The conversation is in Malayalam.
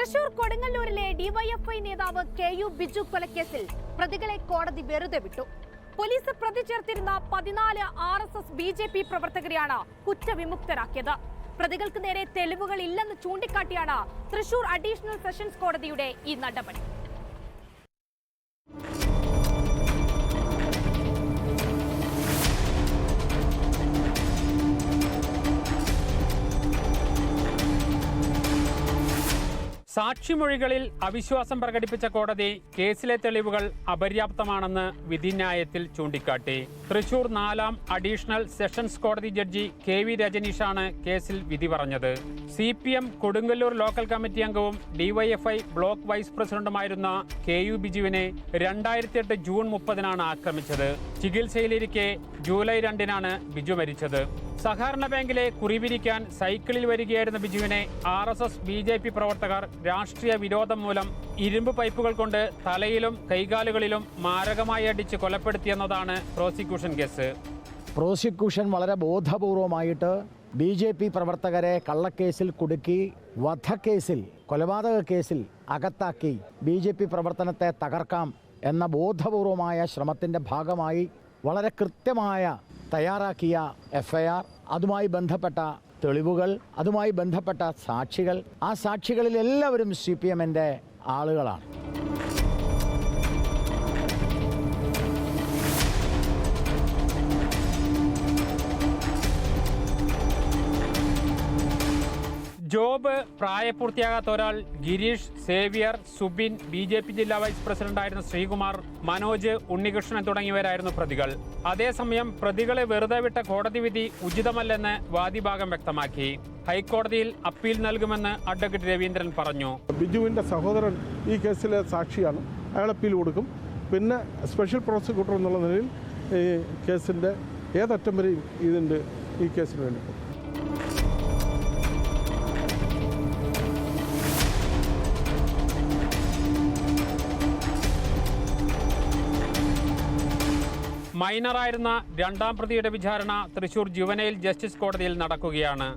തൃശൂർ കൊടുങ്ങല്ലൂരിലെ ഡിവൈഎഫ്ഐ നേതാവ് കെ യു ബിജു കൊലക്കേസിൽ പ്രതികളെ കോടതി വെറുതെ വിട്ടു. പോലീസ് പ്രതി ചേർത്തിരുന്ന പതിനാല് R S S B J P പ്രവർത്തകരെയാണ് കുറ്റവിമുക്തരാക്കിയത്. പ്രതികൾക്ക് നേരെ തെളിവുകൾ ഇല്ലെന്ന് ചൂണ്ടിക്കാട്ടിയാണ് തൃശൂർ അഡീഷണൽ സെഷൻസ് കോടതിയുടെ ഈ നടപടി. സാക്ഷിമൊഴികളിൽ അവിശ്വാസം പ്രകടിപ്പിച്ച കോടതി കേസിലെ തെളിവുകൾ അപര്യാപ്തമാണെന്ന് വിധിന്യായത്തിൽ ചൂണ്ടിക്കാട്ടി. തൃശൂർ നാലാം അഡീഷണൽ സെഷൻസ് കോടതി ജഡ്ജി കെ വി രജനീഷാണ് കേസിൽ വിധി പറഞ്ഞത്. C P M Kodungallur local committee അംഗവും ഡിവൈഎഫ്ഐ ബ്ലോക്ക് വൈസ് പ്രസിഡന്റുമായിരുന്ന കെ യു ബിജുവിനെ രണ്ടായിരത്തി എട്ട് ജൂൺ മുപ്പതിനാണ് ആക്രമിച്ചത്. ചികിത്സയിലിരിക്കെ ജൂലൈ രണ്ടിനാണ് ബിജു മരിച്ചത്. സഹകരണ ബാങ്കിലെ കുറിപിരിക്കാൻ സൈക്കിളിൽ വരികയായിരുന്ന ബിജുവിനെ R S S B J P പ്രവർത്തകർ രാഷ്ട്രീയ വിരോധം മൂലം ഇരുമ്പ് പൈപ്പുകൾ കൊണ്ട് തലയിലും കൈകാലുകളിലും മാരകമായി അടിച്ച് കൊലപ്പെടുത്തിയെന്നതാണ് പ്രോസിക്യൂഷൻ കേസ്. പ്രോസിക്യൂഷൻ വളരെ ബോധപൂർവമായിട്ട് ബി ജെ പി പ്രവർത്തകരെ കള്ളക്കേസിൽ കുടുക്കി വധക്കേസിൽ കൊലപാതക കേസിൽ അകത്താക്കി ബി ജെ പി പ്രവർത്തനത്തെ തകർക്കാം എന്ന ബോധപൂർവമായ ശ്രമത്തിന്റെ ഭാഗമായി വളരെ കൃത്യമായ തയ്യാറാക്കിയ എഫ് ഐ ആർ അതുമായി ബന്ധപ്പെട്ട തെളിവുകൾ അതുമായി ബന്ധപ്പെട്ട സാക്ഷികൾ. ആ സാക്ഷികളിൽ എല്ലാവരും സി പി എമ്മിന്റെ ആളുകളാണ്. ജോബ് പ്രായപൂർത്തിയാകാത്ത ഒരാൾ Gireesh Xavier Subin B J P ജില്ലാ വൈസ് പ്രസിഡന്റ് പ്രസിഡന്റായിരുന്ന ശ്രീകുമാർ മനോജ് ഉണ്ണികൃഷ്ണൻ തുടങ്ങിയവരായിരുന്നു പ്രതികൾ. അതേസമയം പ്രതികളെ വെറുതെ വിട്ട കോടതി വിധി ഉചിതമല്ലെന്ന് വാദിഭാഗം വ്യക്തമാക്കി. ഹൈക്കോടതിയിൽ അപ്പീൽ നൽകുമെന്ന് അഡ്വക്കേറ്റ് രവീന്ദ്രൻ പറഞ്ഞു. ബിജുവിന്റെ സഹോദരൻ ഈ കേസിലെ സാക്ഷിയാണ്. അയാൾ അപ്പീൽ കൊടുക്കും. പിന്നെ സ്പെഷ്യൽ പ്രോസിക്യൂട്ടർ എന്നുള്ള നിലയിൽ ഈ കേസിന്റെ ഏതറ്റം വരെയും ഇതിന്റെ ഈ കേസിന് വേണ്ടി മൈനറായിരുന്ന രണ്ടാം പ്രതിയുടെ വിചാരണ തൃശൂർ ജുവനൈൽ ജസ്റ്റിസ് കോടതിയിൽ നടക്കുകയാണ്.